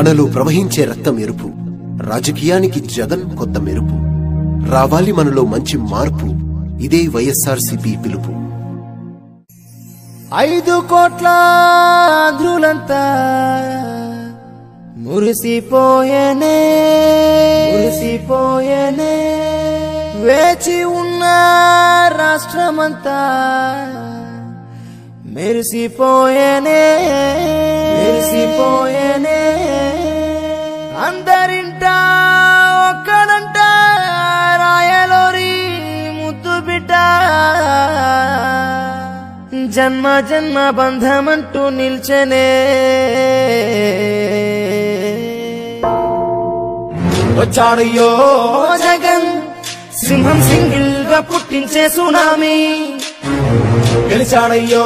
మనలో ప్రవహించే రక్తం ఎరుపు. రాజకీయానికి జగన్ కొత్త మెరుపు. రావాలి మనలో మంచి మార్పు. ఇదే వైఎస్ఆర్సీపీ పిలుపు. ఐదు కోట్ల ఆంధ్రులంతా మురిసిపోయేనే మురిసిపోయేనే. వేచి ఉన్న రాష్ట్రమంతా మెరిసిపోయేనే మెరిసిపోయేనే అందరింట ఒక్కడంట రాయలోరి ముద్దు బిడ్డ. జన్మ జన్మ బంధమంటూ నిల్చనే. వచ్చాడయ్యో జగన్. సింహం సింగిల్గా పుట్టించే సునామీ. గెలిచాడయ్యో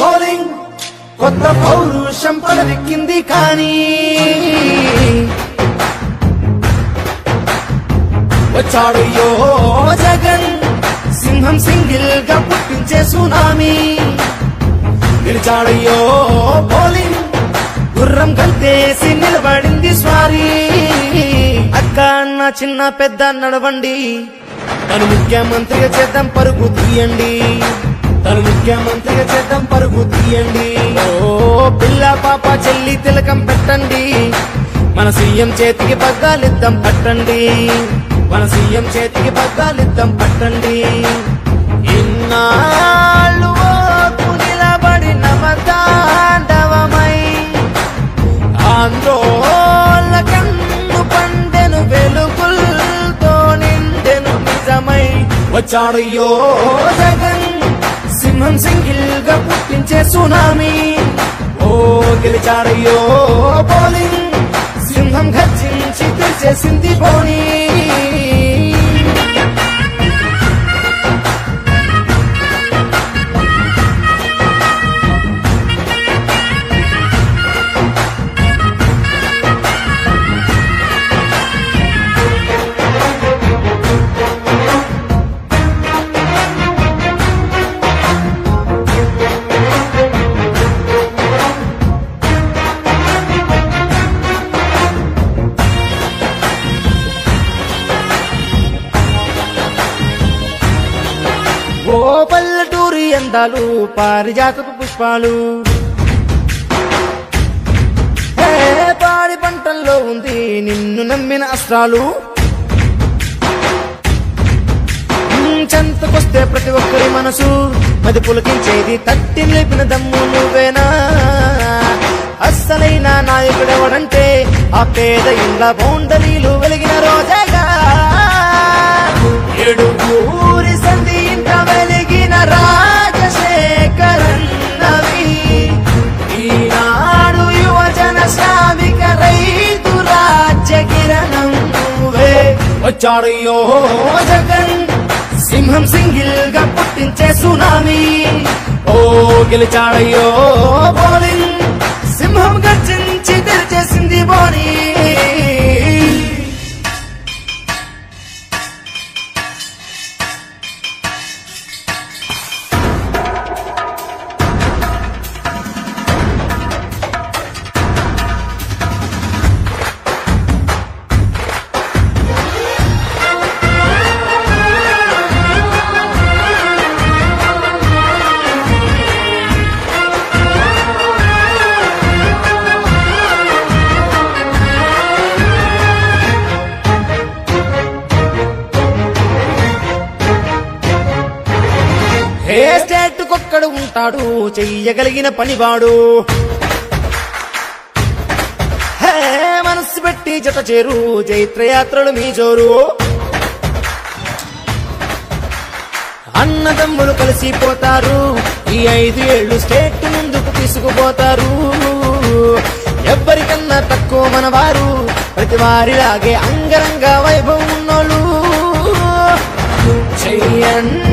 పోలింగ్. కొత్త పౌరుషం పడవెక్కింది కానీ వచ్చాడయ్యో జగన్. సింహం సింగిల్గా పుట్టించే సునామీ. గెలిచాడయ్యో పోలింగ్. గుర్రం కల్తేసి నిలబడింది స్వారీ. అక్క అన్న చిన్న పెద్ద నడవండి. తను ముఖ్యమంత్రిగా చేద్దాం పరుగు తీయండి. తను ముఖ్యమంత్రిగా చేద్దాం పరుగు తీయండి. ఓ పిల్ల పాప చెల్లి తిలకం పెట్టండి. మన సీఎం చేతికి పగ్గాలిద్దాం పట్టండి. మన సీఎం చేతికి పగ్గాలిద్దాం పట్టండి. ఇన్నాళ్ళు ఓర్పు నిలబడిన మతాండవమై ఆందోళన కన్ను పండెను వెలుగులతో నిండెను నిజమై వచ్చాడయ్యో జగన్. సింహం సింగిల్గా పుట్టించే సునామీ. ఓ గెలిచారయ్యో బౌలింగ్. సింహం గర్జించి తెరిచేసింది బౌలింగ్ పల్లెటూరి అందాలు పారిజాతపు పుష్పాలు. పాడి పంటల్లో ఉంది నిన్ను నమ్మిన అస్త్రాలు. చెంతకొస్తే ప్రతి ఒక్కరి మనసు మది పులకించేది తట్టి లేపిన దమ్ము నువ్వేనా? అస్సలైన నాయకుడెవడంటే ఆ పేద ఇండ్ల బౌండరీలు వెలిగిన రోజాగా. ఏడుగురి వచ్చాడయ్యో జగన్ సింహం సింగిల్గా పుట్టించే సునామీ. ఓ గెలిచాడయ్యో బౌలింగ్ సింహం గర్జించి తెరిచేసింది బోనీ. ఏ స్టేట్కొక్కడు ఉంటాడు చెయ్యగలిగిన పనివాడు. హే మనసు పెట్టి జత చేరు చైత్రయాత్రలు మీ జోరు. అన్నదమ్ములు కలిసిపోతారు ఈ ఐదు ఏళ్ళు స్టేట్ ముందుకు తీసుకుపోతారు. ఎవ్వరికన్నా తక్కువ మన వారు ప్రతి వారిలాగే అంగరంగ వైభవం ఉన్నోళ్ళు. చెయ్యండి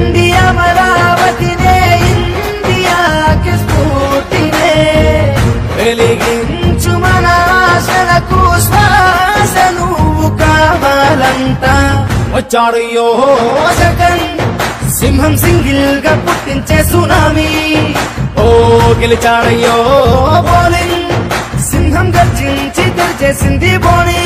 ఆశలకు నువ్వు కావాలంట. వచ్చాడయ్యో జగన్. సింహం సింగిల్గా పుట్టించే సునామీ. ఓ గెలిచాడయ్యో బౌలింగ్. సింహం సింహం గర్జించి తెరిచేసింది బోణి